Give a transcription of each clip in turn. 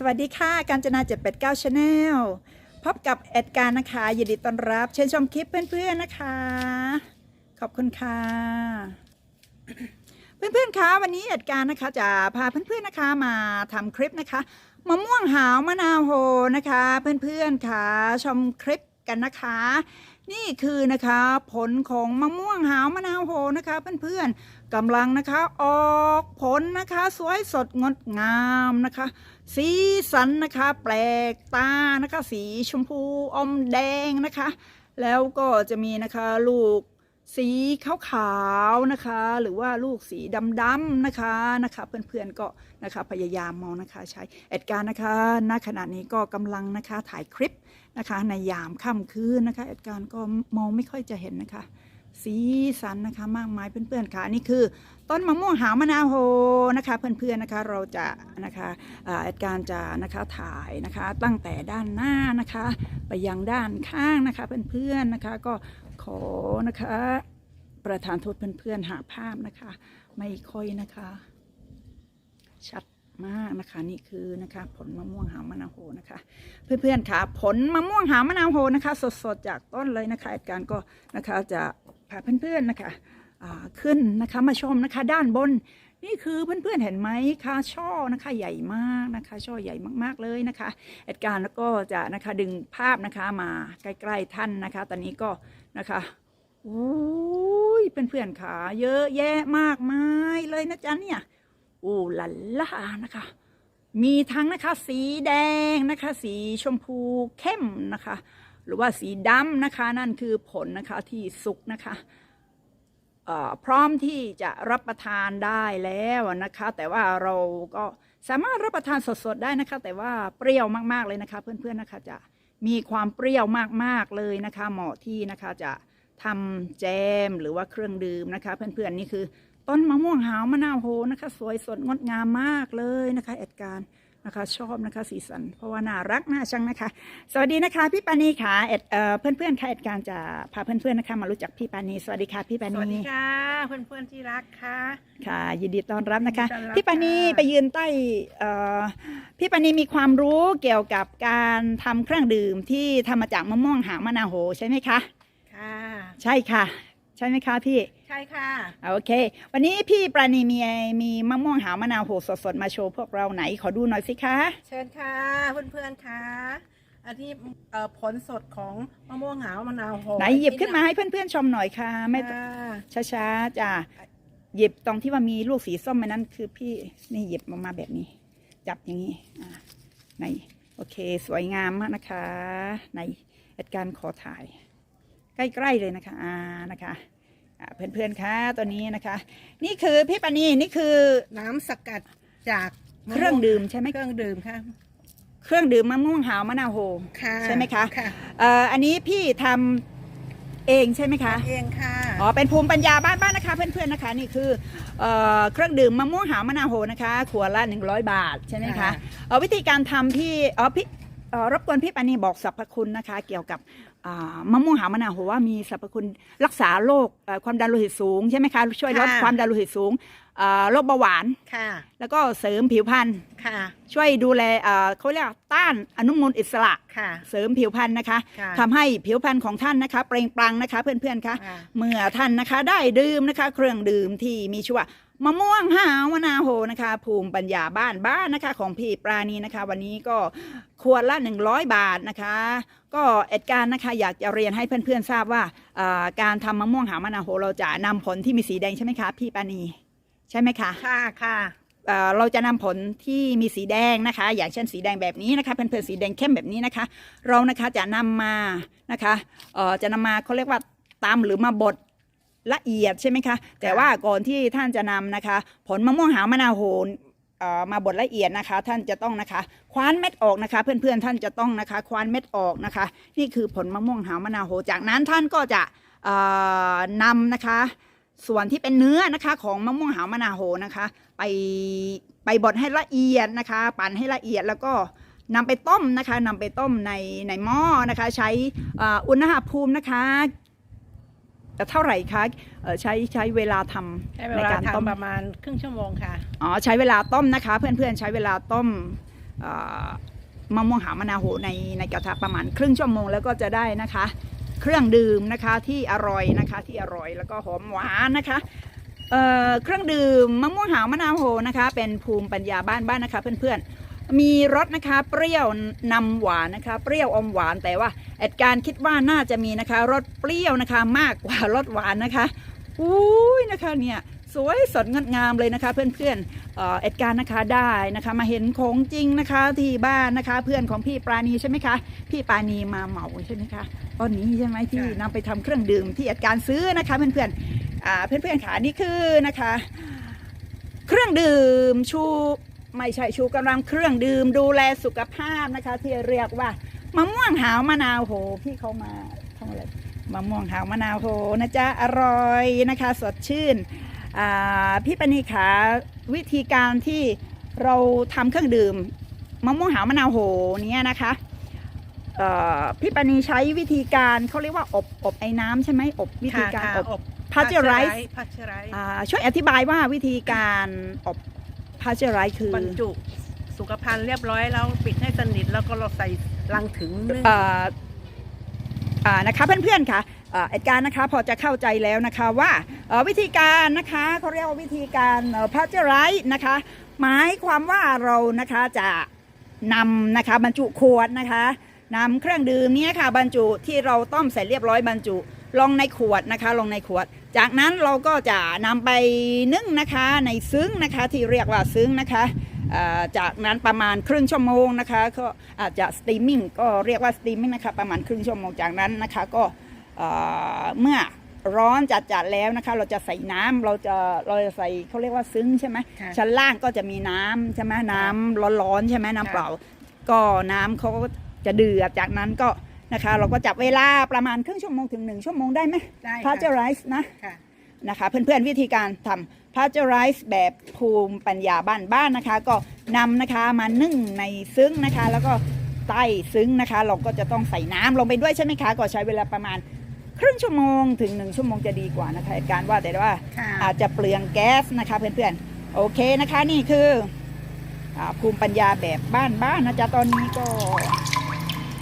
สวัสดีค่ะ การจนา 789 Channel พบกับแอดการนะคะยินดีต้อนรับ เชิญชมคลิปเพื่อนๆนะคะ ขอบคุณค่ะ เพื่อนๆคะวันนี้แอดการนะคะจะพาเพื่อนๆนะคะมาทำคลิปนะคะมะม่วงหาวมะนาวโหนะคะ เพื่อนๆค่ะชมคลิปกันนะคะ นี่คือนะคะผลของมะม่วงหาวมะนาวโหนะคะ เพื่อนๆกำลังนะคะออกผลนะคะ สวยสดงดงามนะคะ สีสันนะคะ แปลกตานะคะ สีชมพูอมแดงนะคะ แล้วก็จะมีนะคะลูกสีขาวๆนะคะ หรือว่าลูกสีดำๆนะคะนะคะเพื่อนๆก็นะคะพยายามมองนะคะใช้แอดการนะคะณขณะนี้ก็กำลังนะคะถ่ายคลิปนะคะในยามค่ำคืนนะคะแอดการก็มองไม่ค่อยจะเห็นนะคะ สีสันนะคะมากมายเพื่อนๆค่ะนี่คือ ต้นมะม่วงหาวมะนาวโฮนะคะ เพื่อนๆนะคะเราจะนะคะอาแอดการจะนะคะถ่ายนะคะ ตั้งแต่ด้านหน้านะคะ ไปยังด้านข้างนะคะเพื่อนๆนะคะก็ขอนะคะ ประธานโทษเพื่อนๆหาภาพนะคะ ไม่ค่อยนะคะ ชัดมากนะคะนี่คือนะคะผลมะม่วงหามะนาวโฮนะคะ เพื่อนๆค่ะผลมะม่วงหามะนาวโฮนะคะ สดๆจากต้นเลยนะคะอดการก็นะคะจะ พาเพื่อนๆนะคะขึ้นนะคะมาชมนะคะด้านบนนี่คือเพื่อนๆเห็นไหมคะช่อนะคะใหญ่มากนะคะ ช่อใหญ่มากๆเลยนะคะเหตุการณ์แล้วก็จะนะคะดึงภาพนะคะมาใกล้ๆท่านนะคะ ตอนนี้ก็นะคะโอ้ยเพื่อนๆค่ะเยอะแยะมากมายเลยนะจ๊ะเนี่ยโอ้ลันล่านะคะ มีทั้งนะคะสีแดงนะคะ สีชมพูเข้มนะคะ หรือว่าสีดำนะคะ นั่นคือผลนะคะที่สุกนะคะพร้อมที่จะรับประทานได้แล้วนะคะ แต่ว่าเราก็สามารถรับประทานสดๆได้นะคะ แต่ว่าเปรี้ยวมากๆเลยนะคะ เพื่อนๆนะคะจะมีความเปรี้ยวมากๆเลยนะคะ เหมาะที่นะคะจะทำแจมหรือว่าเครื่องดื่มนะคะ เพื่อนๆนี่คือ ต้นมะม่วงหาวมะนาวโหนะคะ สวยสดงดงามมากเลยนะคะแอดการ นะคะชอบนะคะสีสัน เพราะว่าน่ารักน่าชังนะคะ สวัสดีนะคะพี่ปานีค่ะแอดเอ่อเพื่อนๆค่ะแอดการจะพาเพื่อนๆนะคะมารู้จักพี่ปานีสวัสดีค่ะพี่ปาสนีวัสดีค่ะเพื่อนๆที่รักค่ะค่ะยินดีต้อนรับนะคะยินดีต้อนรับพี่ปานีค่ะไปยืนใต้เอ่อพี่ปานีมีความรู้เกี่ยวกับการทำเครื่องดื่มที่ทำมาจากมะม่วงหางมะนาวโหใช่ไหมคะค่ะใช่ค่ะ ใช่ไหมคะพี่ ใช่ค่ะ โอเค วันนี้พี่ปราณีมีมีมะม่วงหาวมะนาวโหสดๆมาโชว์พวกเราไหนขอดูหน่อยสิคะ เชิญค่ะเพื่อนๆค่ะอันนี้เอ่อผลสดของมะม่วงหาวมะนาวโหไหนหยิบขึ้นมาให้เพื่อนๆชมหน่อยค่ะไม่ค่ะช้าๆจ้ะหยิบตรงที่ว่ามีลูกสีส้มมันนั้นคือพี่นี่หยิบออกมาแบบนี้ จับอย่างนี้อ่าในโอเค สวยงามมากนะคะ ในเหตุการณ์ขอถ่าย ใกล้ๆเลยนะคะอ่านะคะ อ่าเพื่อนๆคะตัวนี้นะคะ นี่คือพี่ปานีนี่คือน้ำสกัดจากมะเครื่องดื่มใช่ไหมเครื่องดื่มค่ะเครื่องดื่มมะม่วงหาวมะนาวโฮ ค่ะใช่ไหมคะ ค่ะเอ่ออันนี้พี่ทำเองใช่ไหมคะ เองค่ะ อ๋อ เป็นภูมิปัญญาบ้านๆนะคะ เพื่อนๆนะคะ นี่คือเอ่อเครื่องดื่มมะม่วงหาวมะนาวโหนะคะขวดละ 100 บาทใช่ไหมคะค่ะ เอ่อวิธีการทำพี่อ๋อพี่เอ่อรบกวนพี่ปานีบอกสรรพคุณนะคะ เกี่ยวกับอ่า มะม่วงหาวมะนาวโหว่ามีสรรพคุณรักษาโรคเอ่อความดันโลหิตสูงใช่ไหมคะช่วยลดความดันโลหิตสูงเอ่อโรคเบาหวาน ค่ะ แล้วก็เสริมผิวพรรณค่ะ ช่วยดูแลเอ่อเขาเรียกว่าต้านอนุมูลอิสระ ค่ะ เสริมผิวพรรณนะคะค่ะ ทำให้ผิวพรรณของท่านนะคะ เปล่งปลั่งนะคะเพื่อนๆคะ ค่ะ เมื่อท่านนะคะได้ดื่มนะคะ เครื่องดื่มที่มีชื่อว่า มะม่วงหาวมะนาวโหนะคะ ภูมิปัญญาบ้านบ้านนะคะ ของพี่ปราณีนะคะ วันนี้ก็ขวดละ 100 บาทนะคะ ก็เอ็ดการนะคะอยากจะเรียนให้เพื่อนๆทราบว่าอ่าการทำมะม่วงหาวมะนาวโหเราจะนำผลที่มีสีแดงใช่ไหมคะ พี่ปราณีใช่ไหมคะค่ะค่ะเอ่อเราจะนำผลที่มีสีแดงนะคะ อย่างเช่นสีแดงแบบนี้นะคะเพื่อนๆสีแดงเข้มแบบนี้นะคะ เรานะคะจะนำมานะคะเอ่อจะนำมาเขาเรียกว่าตำหรือมาบด ละเอียดใช่ไหมคะ แต่ว่าก่อนที่ท่านจะนำนะคะ ผลมะม่วงหาวมะนาวโหนเอ่อมาบดละเอียดนะคะ ท่านจะต้องนะคะ คว้านเม็ดออกนะคะ เพื่อนๆท่านจะต้องนะคะ คว้านเม็ดออกนะคะ นี่คือผลมะม่วงหาวมะนาวโหจากนั้นท่านก็จะเอ่อนำนะคะ ส่วนที่เป็นเนื้อนะคะ ของมะม่วงหาวมะนาวโหนะคะ ไปไปบดให้ละเอียดนะคะ ปั่นให้ละเอียดแล้วก็นำไปต้มนะคะนำไปต้มในในหม้อนะคะ ใช้อ่าอุณหภูมินะคะ เอ่อเท่าไหร่คะเอ่อใช้ใช้เวลาทำใช้เวในลาการต้มทำประมาณครึ่งชั่วโมงค่ะอ๋อใช้เวลาต้มนะคะ เพื่อนๆใช้เวลาต้มเอ่อมะม่วงหาวมะนาวโหในในกระทะประมาณครึ่งชั่วโมงแล้วก็จะได้นะคะ เครื่องดื่มนะคะที่อร่อยนะคะที่อร่อยแล้วก็หอมหวานนะคะเอ่อเครื่องดื่มมะม่วงหาวมะนาวโหนะคะ เป็นภูมิปัญญาบ้านบ้านนะคะเพื่อนๆ มีรสนะคะเปรี้ยวนำหวานนะคะ เปรี้ยวอมหวานแต่ว่าแอดการคิดว่าน่าจะมีนะคะรสเปรี้ยวนะคะมากกว่ารสหวานนะคะอุ้ยนะคะเนี่ยสวยสดงดงามเลยนะคะเพื่อนๆเอ่อแอดการนะคะได้นะคะมาเห็นของจริงนะคะที่บ้านนะคะ เพื่อนของพี่ปราณีใช่ไหมคะพี่ปราณีมาเหมาใช่ไหมคะต้นนี้ใช่ไหมที่นำไปทำเครื่องดื่มที่แอดการซื้อนะคะเพื่อนๆอ่าเพื่อนๆขานี่คือนะคะ เครื่องดื่มชู ไม่ใช่ชูกำลังเครื่องดื่มดูแลสุขภาพนะคะ ที่เรียกว่ามะม่วงหาวมะนาวโหพี่เขามาทำอะไรมะม่วงหาวมะนาวโหนะจ๊ะอร่อยนะคะ สดชื่นอ่าพี่ปณีขาวิธีการที่เราทำเครื่องดื่มมะม่วงหาวมะนาวโหเนี้ยนะคะเอ่อพี่ปณีใช้วิธีการเขาเรียกว่าอบอบไอ้น้ำใช่ไหมอบวิธีการค่ะอบอบพาสเจอร์ไรส์พาสเจอร์ไรส์อ่าช่วยอธิบายว่าวิธีการอบพาสเจอร์ไรคือบรรจุสุขภัณฑ์เรียบร้อยแล้วปิดให้สนิทแล้วก็เราใส่ลังถึงนึ่ง อ่าอ่านะคะเพื่อนๆค่ะอ่าเอ็ดการนะคะพอจะเข้าใจแล้วนะคะว่าเอ่อวิธีการนะคะเขาเรียกว่าวิธีการพาสเจอร์ไรนะคะ หมายความว่าเรานะคะจะนำนะคะบรรจุขวดนะคะนำเครื่องดื่มเนี้ค่ะบรรจุที่เราต้มเสร็จเรียบร้อยบรรจุ ลงในขวดนะคะลงในขวด จากนั้นเราก็จะนำไปนึ่งนะคะในซึ้งนะคะที่เรียกว่าซึ้งนะคะเอ่อจากนั้นประมาณครึ่งชั่วโมงนะคะก็อาจจะสตรีมมิ่งก็เรียกว่าสตรีมมิ่งนะคะประมาณครึ่งชั่วโมงจากนั้นนะคะก็เอ่อเมื่อร้อนจัดๆแล้วนะคะ เราจะใส่น้ำเราจะเราจะใส่เขาเรียกว่าซึ้งใช่ไหมค่ะชั้นล่างก็จะมีน้ำใช่ไหมน้ำร้อนๆใช่ไหมน้ำค่ะเปล่า ก็น้ำเขาก็จะเดือดจากนั้นก็ นะคะ เราก็จับเวลาประมาณครึ่งชั่วโมงถึงหนึ่งชั่วโมงได้ไหมได้พาสเจอค่ะร์ไรส์นะค่ะ นะคะ เพื่อนๆวิธีการทำพาสเจอร์ไรส์แบบภูมิปัญญาบ้านๆนะคะ ก็นำนะคะมานึ่งในซึ้งนะคะ แล้วก็ใต้ซึ้งนะคะ เราก็จะต้องใส่น้ำลงไปด้วยใช่ไหมคะก็ใช้เวลาประมาณครึ่งชั่วโมงถึงหนึ่งชั่วโมงจะดีกว่านะคะเหตุการว่าแต่ว่า ค่ะ อาจจะเปลืองแก๊สนะคะเพื่อนๆ โอเคนะคะนี่คืออาภูมิปัญญาแบบบ้านๆนะจ๊ะตอนนี้ก็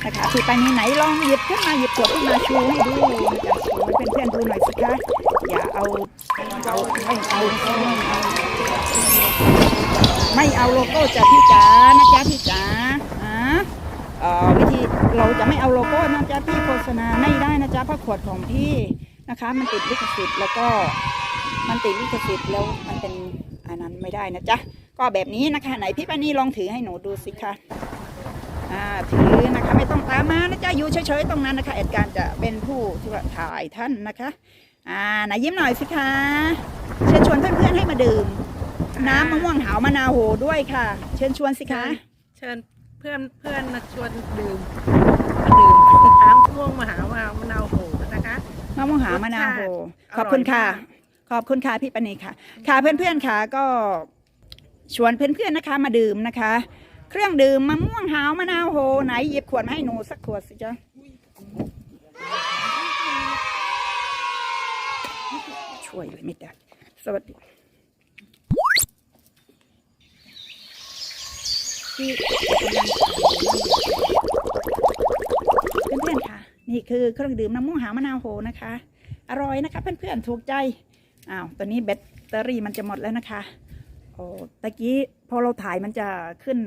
นะคะคือไปไหนลองหยิบขึ้นมาหยิบขวดขึ้นมาชูให้ดูนะจ๊ะชูให้เพื่อนๆดูหน่อยสิคะอย่าเอาเอาไม่เอาไม่เอาโลโก้จากพี่จ๋านะจ๊ะพี่จ๋าอ่าวิธีเราจะไม่เอาโลโก้นะจ๊ะพี่โฆษณาไม่ได้นะจ๊ะเพราะขวดของพี่นะคะ มันติดลิขสิทธิ์แล้วก็มันติดลิขสิทธิ์แล้วมันเป็นอันนั้นไม่ได้นะจ๊ะก็แบบนี้นะคะไหนพี่ปานีลองถือให้หนูดูสิคะ ถือนะคะไม่ต้องตามมานะจ๊ะอยู่เฉยๆตรงนั้นนะคะเอ็ดการจะเป็นผู้ที่ว่าถ่ายท่านนะคะอ่าไหนยิ้มหน่อยสิคะเชิญชวนเพื่อนๆให้มาดื่ม น้ำมะม่วงหาวมะนาวโหด้วยค่ะ เชิญชวนสิคะ เชิญเพื่อนเพื่อนมาชวนดื่มมาดื่มน้ำม่วงมหาวามะนาวโหนะคะมะม่วงหาวมะนาวโหรสชาติขอบคุณค่ะอร่อยมากขอบคุณค่ะพี่ปณีค่ะ ค่ะเพื่อนๆค่ะก็ชวนเพื่อนๆนะคะมาดื่มนะคะ เครื่องดื่มมะม่วงหาวมะนาวโหไหนหยิบขวดมาให้หนูสักขวดสิจ๊ะช่วยเลยไม่ได้สวัสดีที่เพื่อนๆค่ะ นี่คือเครื่องดื่มน้ำม่วงหาวมะนาวโหนะคะ อร่อยนะคะเพื่อนๆถูกใจอ้าวตอนนี้แบตเตอรี่มันจะหมดแล้วนะคะ โอ้ตะกี้พอเราถ่ายมันจะขึ้น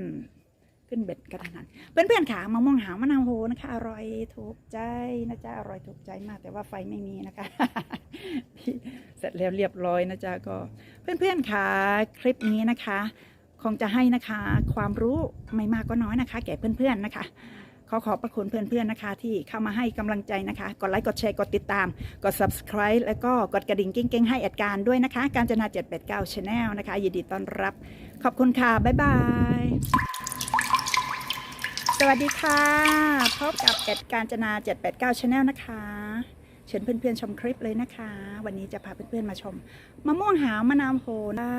ขึ้นเบ็ดกระทันหันเพื่อนๆขามะม่วงหามะนาวโหนะคะ อร่อยถูกใจนะจ๊ะอร่อยถูกใจมาก แต่ว่าไฟไม่มีนะคะ เสร็จแล้วเรียบร้อยนะจ๊ะก็ เพื่อนๆค่ะคลิปนี้นะคะ คงจะให้นะคะ ความรู้ไม่มากก็น้อยนะคะ แก่เพื่อนๆนะคะ ขอขอบพระคุณเพื่อนๆนะคะ ที่เข้ามาให้กำลังใจนะคะ กดไลค์กดแชร์กดติดตาม กด subscribe แล้วก็กดกระดิ่งเกิ้งๆให้แอดการด้วยนะคะ การจนา 789 Channel นะคะยินดีต้อนรับ ขอบคุณค่ะ บ๊ายบาย สวัสดีค่ะพบกับแอดการจนา 789 Channel นะคะเชิญเพื่อนๆชมคลิปเลยนะคะ วันนี้จะพาเพื่อนๆมาชมมะม่วงหาวมะนาวโหนะ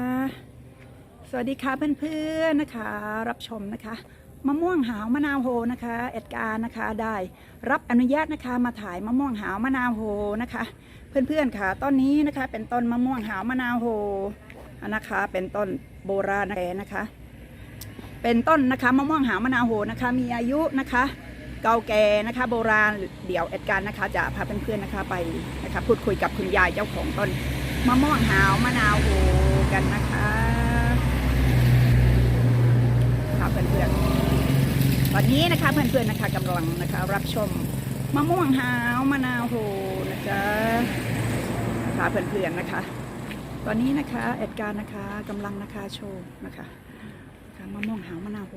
สวัสดีค่ะเพื่อนๆนะคะ รับชมนะคะ มะม่วงหาวมะนาวโฮนะคะเอ็ดการนะคะได้รับอนุญาตนะคะมาถ่ายมะม่วงหาวมะนาวโฮนะคะ เพื่อนๆค่ะต้นนี้นะคะเป็นต้นมะม่วงหาวมะนาวโฮนะคะ เป็นต้นโบราณแท้นะคะ เป็นต้นนะคะมะม่วงหาวมะนาวโหนะคะ มีอายุนะคะ เก่าแก่นะคะโบราณเดี๋ยวแอดการนะคะ จะพาเพื่อนๆนะคะไปนะคะพูดคุยกับคุณยายเจ้าของต้นมะม่วงหาวมะนาวโหกันนะคะค่ะเพื่อนๆ ตอนนี้นะคะเพื่อนๆนะคะกำลังนะคะรับชมมะม่วงหาวมะนาวโหนะจ๊ะค่ะเพื่อนๆนะคะ ตอนนี้นะคะแอดการนะคะกำลังนะคะโชว์นะคะะมะม่วงหาวมะนาวโห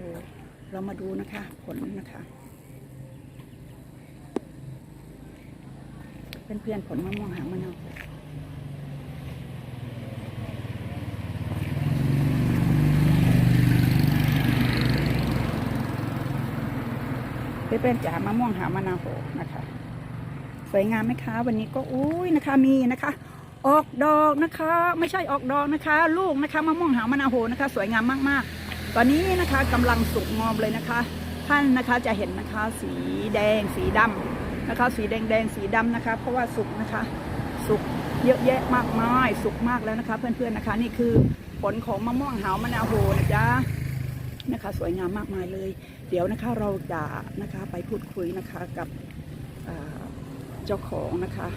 เรามาดูนะคะ ผลนะคะเพื่อนๆผลมะม่วงหางมะนาวโห เพื่อนๆจ๋ามะม่วงหามะนาวโหนะคะ สวยงามไหมคะ วันนี้ก็อุ้ยนะคะมีนะคะ ออกดอกนะคะ ไม่ใช่ออกดอกนะคะ ลูกนะคะมะม่วงหามะนาวโหนะคะ สวยงามมากๆ ตอนนี้นะคะกำลังสุกงอมเลยนะคะ ท่านนะคะจะเห็นนะคะสีแดงสีดำนะคะ สีแดงแดงสีดำนะคะ เพราะว่าสุกนะคะ สุกเยอะแยะมากมายสุกมากแล้วนะคะ เพื่อนๆนะคะ นี่คือผลของมะม่วงหาวมะนาวโหนะจ๊ะนะคะ สวยงามมากมายเลย เดี๋ยวนะคะเราจะนะคะไปพูดคุยนะคะกับเจ้าของนะคะ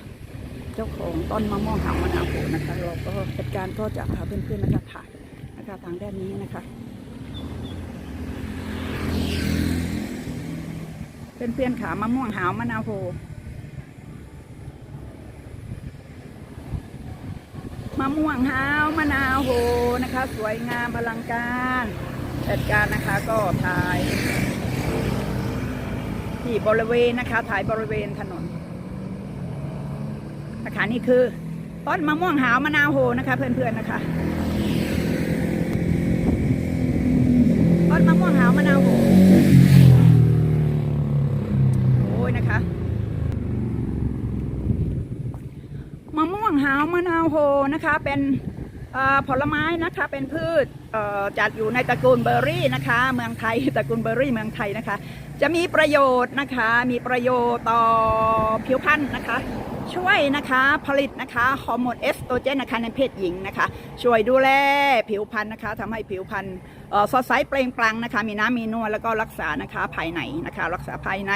เจ้าของต้นมะม่วงหาวมะนาวโหนะคะ เราก็จัดการก็จะพาเพื่อนๆนะคะถ่ายนะคะทางด้านนี้นะคะ เพื่อนๆขามะม่วงหาวมะนาวโหมะม่วงหาวมะนาวโหนะคะ สวยงามอลังการจัดการนะคะก็ถ่าย ที่บริเวณนะคะถ่ายบริเวณถนนนะคะนี่คือต้นมะม่วงหาวมะนาวโหนะคะ เพื่อนๆนะคะต้นมะม่วงหาวมะนาวโหโอ้ยนะคะมะม่วงหาวมะนาวโหนะคะ เป็นผลไม้นะคะเป็นพืชจัดอยู่ในตระกูลเบอร์รี่นะคะ เมืองไทยตระกูลเบอร์รี่เมืองไทยนะคะ จะมีประโยชน์นะคะ มีประโยชน์ต่อผิวพรรณนะคะ ช่วยนะคะผลิตนะคะฮอร์โมนเอสโตรเจนนะคะในเพศหญิงนะคะ ช่วยดูแลผิวพรรณนะคะทำให้ผิวพรรณเอ่อสดใสเปล่งปลั่งนะคะ มีน้ำมีนวลแล้วก็รักษานะคะภายในนะคะ รักษาภายใน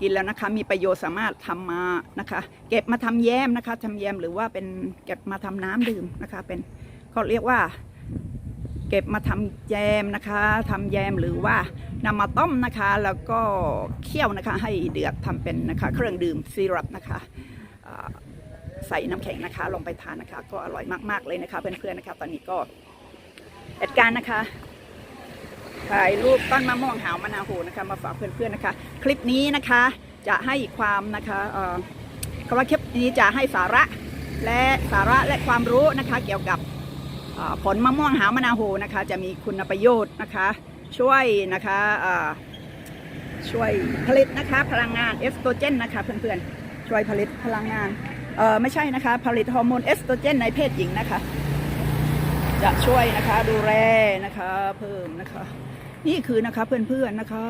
กินแล้วนะคะ มีประโยชน์สามารถทำมานะคะ เก็บมาทำแยมนะคะทำแยมหรือว่าเป็นเก็บมาทำน้ำดื่มนะคะ เป็นเขาเรียกว่า เก็บมาทำแยมนะคะทำแยมหรือว่านำมาต้มนะคะ แล้วก็เคี่ยวนะคะให้เดือดทำเป็นนะคะ เครื่องดื่มซีรัปนะคะใส่น้ำแข็งนะคะ ลงไปทานนะคะ ก็อร่อยมากๆเลยนะคะเพื่อนๆนะคะ ตอนนี้ก็เหตุการนะคะถ่ายรูปต้นมะม่วงหาวมะนาวโหนะคะมาฝากเพื่อนๆนะคะ คลิปนี้นะคะจะให้ความนะคะเออคำว่าคลิปนี้จะให้สาระและสาระและความรู้นะคะ เกี่ยวกับ ผลมะม่วงหาวมะนาวโหนะคะ จะมีคุณประโยชน์นะคะ ช่วยนะคะช่วยผลิตนะคะ พลังงานเอสโตรเจนนะคะเพื่อนๆช่วยผลิตพลังงานเออไม่ใช่นะคะ ผลิตฮอร์โมนเอสโตรเจนในเพศหญิงนะคะ จะช่วยนะคะดูแลนะคะเพิ่มนะคะ นี่คือนะคะเพื่อนๆนะคะ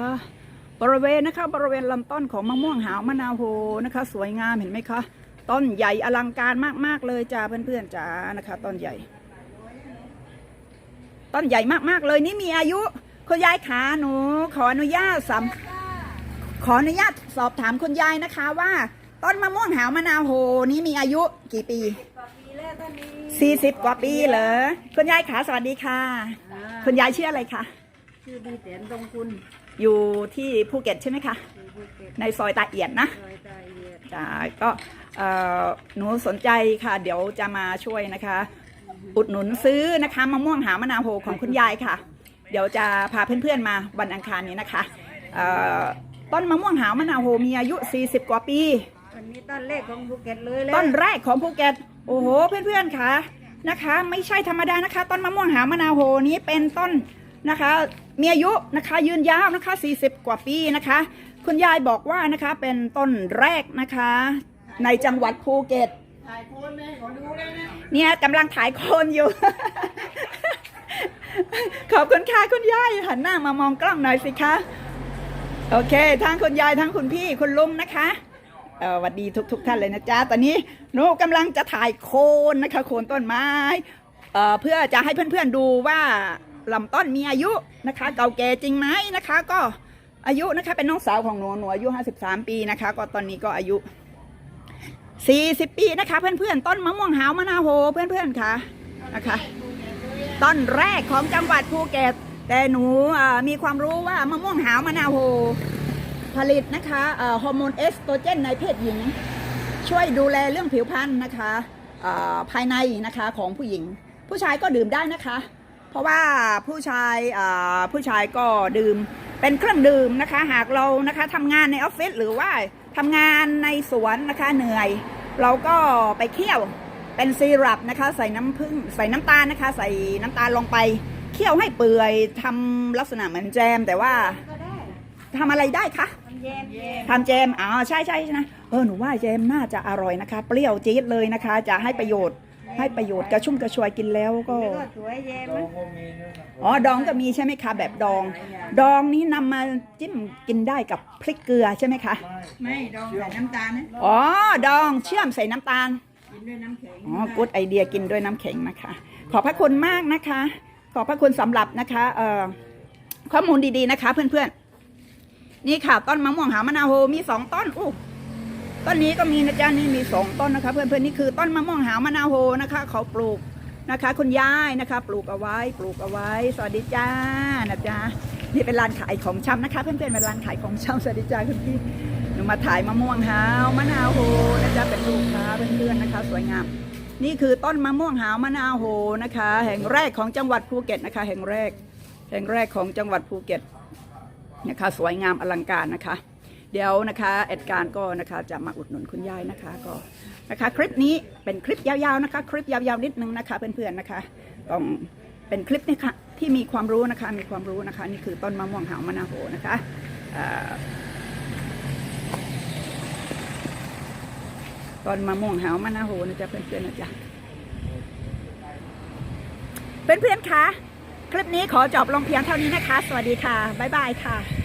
บริเวณนะคะบริเวณลำต้นของมะม่วงหาวมะนาวโหนะคะ สวยงามเห็นไหมคะ ต้นใหญ่อลังการมากๆเลยจ้าเพื่อนๆจ้านะคะ ต้นใหญ่ ต้นใหญ่มากๆเลยนี่มีอายุคุณยายขาหนูขออนุญาตสัมขออนุญาตสอบถามคุณยายนะคะว่า ต้นมะม่วงหาวมะนาวโหนี้มีอายุกี่ปีสี่สิบกว่าปีเหรอคุณยายขาสวัสดีค่ะ คุณยายชื่ออะไรคะชื่อดีแสนตรงคุณ อยู่ที่ภูเก็ตใช่ไหมคะอยู่ภูเก็ตในซอยตาเอียดนะซอยตาเอียดจ้าก็เอ่อหนูสนใจค่ะ เดี๋ยวจะมาช่วยนะคะ อุดหนุนซื้อนะคะมะม่วงหามะนาวโหของคุณยายค่ะ เดี๋ยวจะพาเพื่อนๆมาวันอังคารนี้นะคะเอ่อต้นมะม่วงหาวมะนาวโหมีอายุ 40 กว่าปีอันนี้ต้นเลขของภูเก็ตเลยแหละต้นแรกของภูเก็ตโอ้โหเพื่อนๆค่ะนะคะ ไม่ใช่ธรรมดานะคะ ต้นมะม่วงหามะนาวโหนี้เป็นต้นนะคะ มีอายุนะคะยืนยาวนะคะ 40 กว่าปีนะคะ คุณยายบอกว่านะคะเป็นต้นแรกนะคะ ในจังหวัดภูเก็ต ถ่ายโคนเลยขอดูเลยนะเนี่ยกำลังถ่ายโคนอยู่ ขอบคุณค่ะคุณยายหันหน้ามามองกล้องหน่อยสิคะ โอเค ทั้งคุณยายทั้งคุณพี่คุณลุงนะคะเออสวัสดีทุกทุกท่านเลยนะจ๊ะ ตอนนี้หนูกำลังจะถ่ายโคนนะคะโคนต้นไม้เอ่อเพื่อจะให้เพื่อนๆดูว่าลำต้นมีอายุนะคะ เก่าแก่จริงไหมนะคะ ก็อายุนะคะเป็นน้องสาวของหนูหนูอายุ 53 ปีนะคะ ก็ตอนนี้ก็อายุ 40 ปีนะคะ เพื่อนๆ ต้นมะม่วงหาวมะนาวโหเพื่อนๆค่ะนะคะ ต้นแรกของจังหวัดภูเก็ต แต่หนูมีความรู้ว่ามะม่วงหาวมะนาวโหผลิตนะคะฮอร์โมนเอสโตรเจนในเพศหญิง ช่วยดูแลเรื่องผิวพรรณนะคะภายในนะคะของผู้หญิง ผู้ชายก็ดื่มได้นะคะ เพราะว่าผู้ชายผู้ชายก็ดื่มเป็นเครื่องดื่มนะคะ หากเรานะคะทำงานในออฟฟิศหรือว่า ทำงานในสวนนะคะเหนื่อย เราก็ไปเคี่ยวเป็นซีรัปนะคะ ใส่น้ำผึ้งใส่น้ำตาลนะคะ ใส่น้ำตาลลงไปเคี่ยวให้เปื่อยทำลักษณะเหมือนแจม แต่ว่าทำอะไรได้คะทำแจมอ๋อใช่ใช่นะเออหนูว่าแจมน่าจะอร่อยนะคะ เปรี้ยวจี๊ดเลยนะคะ จะให้ประโยชน์ ให้ประโยชน์กระชุ่มกระชวยกินแล้วก็สวยแย่มอ๋อ ดองก็มีใช่ไหมคะ แบบดอง ดองนี้นำมาจิ้มกินได้กับพริกเกลือใช่ไหมคะ ไม่ดองใส่น้ำตาลนะอ๋อ ดองเชื่อมใส่น้ำตาล กินด้วยน้ำแข็งอ๋อกูดไอเดียกินด้วยน้ำแข็งนะคะ ขอบพระคุณมากนะคะ ขอบพระคุณสำหรับนะคะเอ่อข้อมูลดีๆนะคะ เพื่อนๆ นี่ค่ะ ต้นมะม่วงหาวมะนาวโฮมีสองต้นอู้ ต้นนี้ก็มีนะจ๊ะนี่มีสองต้นนะคะ เพื่อนๆนี่คือต้นมะม่วงหาวมะนาวโฮนะคะ เขาปลูกนะคะ คุณยายนะคะ ปลูกเอาไว้ ปลูกเอาไว้ สวัสดีจ้านะจ๊ะนี่เป็นร้านขายของชำนะคะ เพื่อนๆเป็นร้านขายของชำสวัสดีจ้าคุณพี่หนูมาถ่ายมะม่วงหาวมะนาวโฮนะจ๊ะเป็นลูกค้าเพื่อนๆนะคะ สวยงาม นี่คือต้นมะม่วงหาวมะนาวโหนะคะ แห่งแรกของจังหวัดภูเก็ตนะคะ แห่งแรก แห่งแรกของจังหวัดภูเก็ตนะคะ สวยงามอลังการนะคะ เดี๋ยวนะคะแอดการก็นะคะจะมาอุดหนุนคุณยายนะคะก็นะคะคลิปนี้เป็นคลิปยาวๆนะคะ คลิปยาวๆนิดนึงนะคะเพื่อนๆนะคะต้องเป็นคลิปนี้ค่ะที่มีความรู้นะคะมีความรู้นะคะนี่คือต้นมะม่วงหาวมะนาวโหนะคะต้นมะม่วงหาวมะนาวโหนะจ๊ะเพื่อนๆนะจ๊ะเพื่อนๆคะคลิปนี้ขอจบลงเพียงเท่านี้นะคะ สวัสดีค่ะบ๊ายบายค่ะ